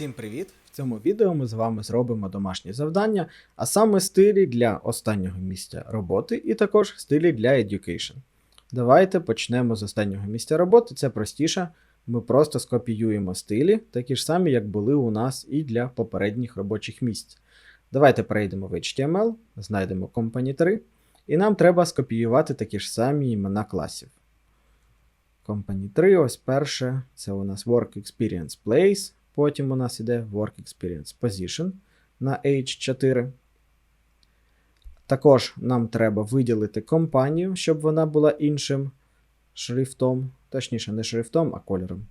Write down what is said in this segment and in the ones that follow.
Всім привіт! В цьому відео ми з вами зробимо домашнє завдання, а саме стилі для останнього місця роботи і також стилі для education. Давайте почнемо з останнього місця роботи. Це простіше. Ми просто скопіюємо стилі, такі ж самі, як були у нас і для попередніх робочих місць. Давайте перейдемо в HTML, знайдемо Company 3, і нам треба скопіювати такі ж самі імена класів. Company 3, ось перше, це у нас Work Experience Place. Потім у нас іде Work Experience Position на H4. Також нам треба виділити компанію, щоб вона була іншим шрифтом. Точніше, не шрифтом, а кольором.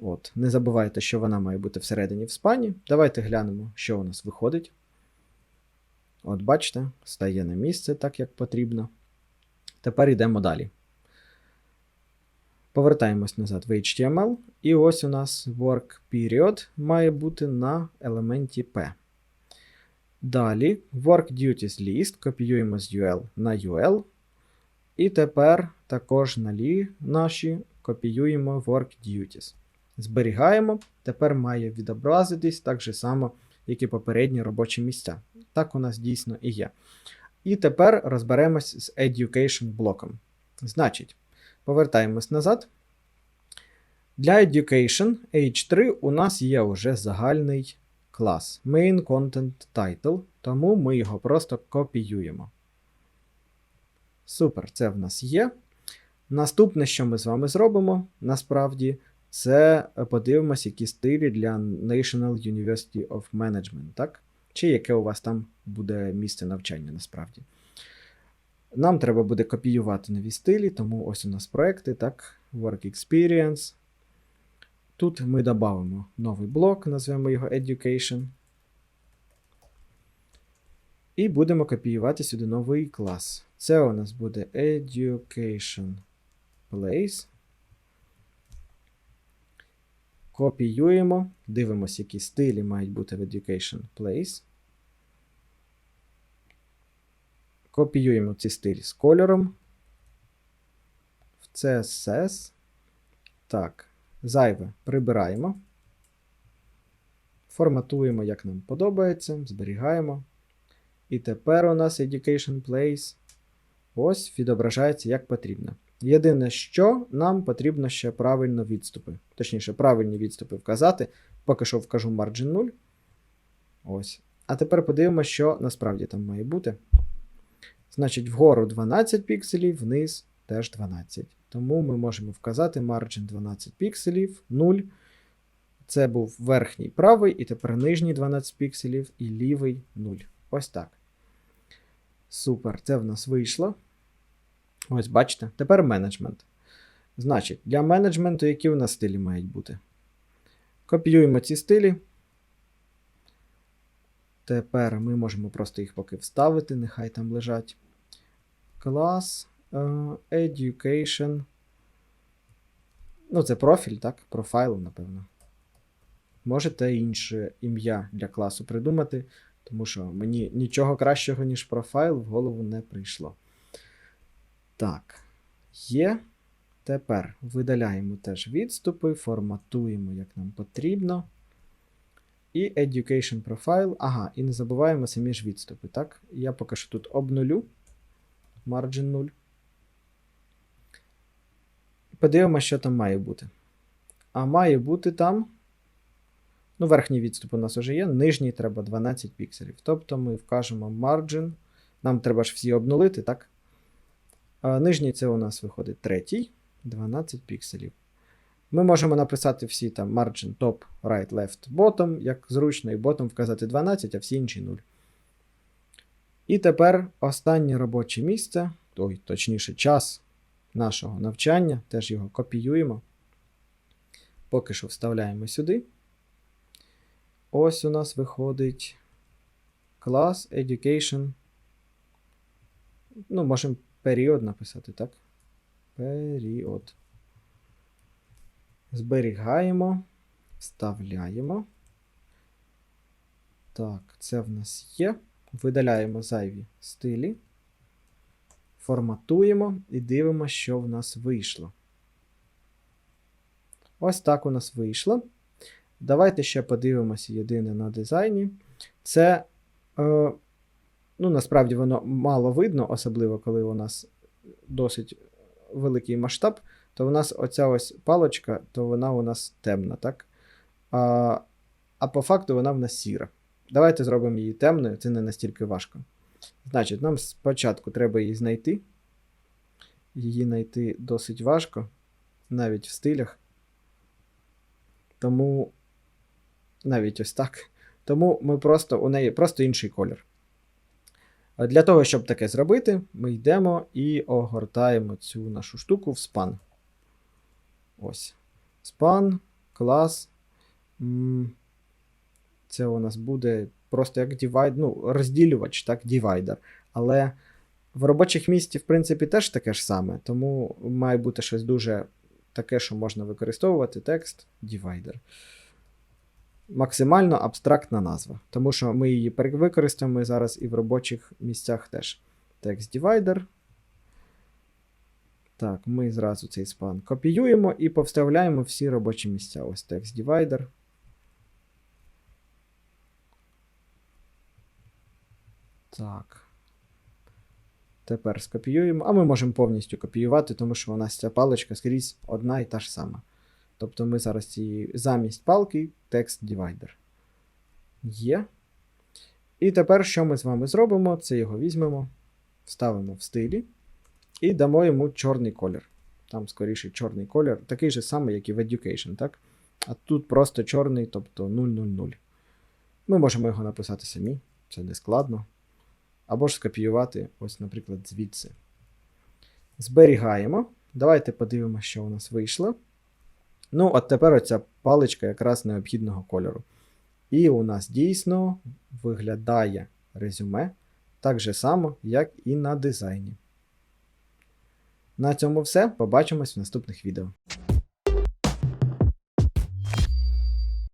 От. Не забувайте, що вона має бути всередині в спані. Давайте глянемо, що у нас виходить. От, бачите, стає на місце так, як потрібно. Тепер йдемо далі. Повертаємось назад в HTML, і ось у нас work period має бути на елементі P. Далі work duties list копіюємо з UL на UL. І тепер також на лі наші копіюємо work duties. Зберігаємо, тепер має відобразитись так же само, як і попередні робочі місця. Так у нас дійсно і є. І тепер розберемось з education блоком. Значить, Повертаємось назад. Для Education H3 у нас є вже загальний клас Main Content Title, тому ми його просто копіюємо. Супер, це в нас є. Наступне, що ми з вами зробимо, насправді, це подивимось, які стилі для National University of Management, так? Чи яке у вас там буде місце навчання насправді. Нам треба буде копіювати нові стилі, тому ось у нас проекти, так, Work Experience. Тут ми додамо новий блок, назвемо його Education. І будемо копіювати сюди новий клас. Це у нас буде Education Place. Копіюємо, дивимося, які стилі мають бути в Education Place. Копіюємо ці стилі з кольором. В CSS. Так, зайве прибираємо. Форматуємо, як нам подобається, зберігаємо. І тепер у нас Education Place ось відображається як потрібно. Єдине, що нам потрібно ще правильно відступи. Точніше, правильні відступи вказати. Поки що вкажу margin 0. Ось. А тепер подивимося, що насправді там має бути. Значить, вгору 12 пікселів, вниз теж 12. Тому ми можемо вказати margin 12 пікселів, 0. Це був верхній правий, і тепер нижній 12 пікселів і лівий 0. Ось так. Супер, це в нас вийшло. Ось, бачите, тепер менеджмент. Значить, для менеджменту, які у нас стилі мають бути? Копіюємо ці стилі. Тепер ми можемо просто їх поки вставити, нехай там лежать. Клас uh, Education. Ну, це профіль, так? Профайл, напевно. Можете інше ім'я для класу придумати, тому що мені нічого кращого, ніж профайл, в голову не прийшло. Так, є. Тепер видаляємо теж відступи, форматуємо, як нам потрібно. І Education Profile. Ага, і не забуваємо самі ж відступи, так? Я поки що тут обнулю. Margin 0. Подивимося, що там має бути. А має бути там. Ну, верхній відступ у нас вже є, нижній треба 12 пікселів. Тобто ми вкажемо margin. Нам треба ж всі обнулити, так? А нижній це у нас виходить третій, 12 пікселів. Ми можемо написати всі там margin top, right, left, bottom, як зручно, і bottom вказати 12, а всі інші 0. І тепер останнє робоче місце, ой, точніше, час нашого навчання, теж його копіюємо. Поки що вставляємо сюди. Ось у нас виходить клас Education. Ну, можемо період написати, так? Період. Зберігаємо, вставляємо. Так, це в нас є. Видаляємо зайві стилі, форматуємо і дивимося, що в нас вийшло. Ось так у нас вийшло. Давайте ще подивимося єдине на дизайні. Це, е, ну, насправді, воно мало видно, особливо коли у нас досить великий масштаб, то у нас оця ось палочка, то вона у нас темна, так? А, а по факту вона в нас сіра. Давайте зробимо її темною, це не настільки важко. Значить, нам спочатку треба її знайти. Її знайти досить важко, навіть в стилях. Тому навіть ось так. Тому ми просто у неї просто інший колір. Для того, щоб таке зробити, ми йдемо і огортаємо цю нашу штуку в span. Ось. Span, клас. Це у нас буде просто як divide, ну, розділювач, так, divider. Але в робочих місці, в принципі, теж таке ж саме, тому має бути щось дуже таке, що можна використовувати текст divider. Максимально абстрактна назва, тому що ми її використаємо зараз і в робочих місцях теж. Text divider. Так, ми зразу цей спан копіюємо і повставляємо всі робочі місця. Ось text divider. Так. Тепер скопіюємо. А ми можемо повністю копіювати, тому що у нас ця паличка скрізь одна і та ж сама. Тобто ми зараз ці замість палки текст divider. Є. І тепер, що ми з вами зробимо? Це його візьмемо, вставимо в стилі і дамо йому чорний колір. Там, скоріше, чорний колір, такий же самий, як і в Education, так? А тут просто чорний, тобто 000. Ми можемо його написати самі, це не складно. Або ж скопіювати, ось, наприклад, звідси. Зберігаємо. Давайте подивимося, що у нас вийшло. Ну, от тепер оця паличка якраз необхідного кольору. І у нас дійсно виглядає резюме так же само, як і на дизайні. На цьому все. Побачимось в наступних відео.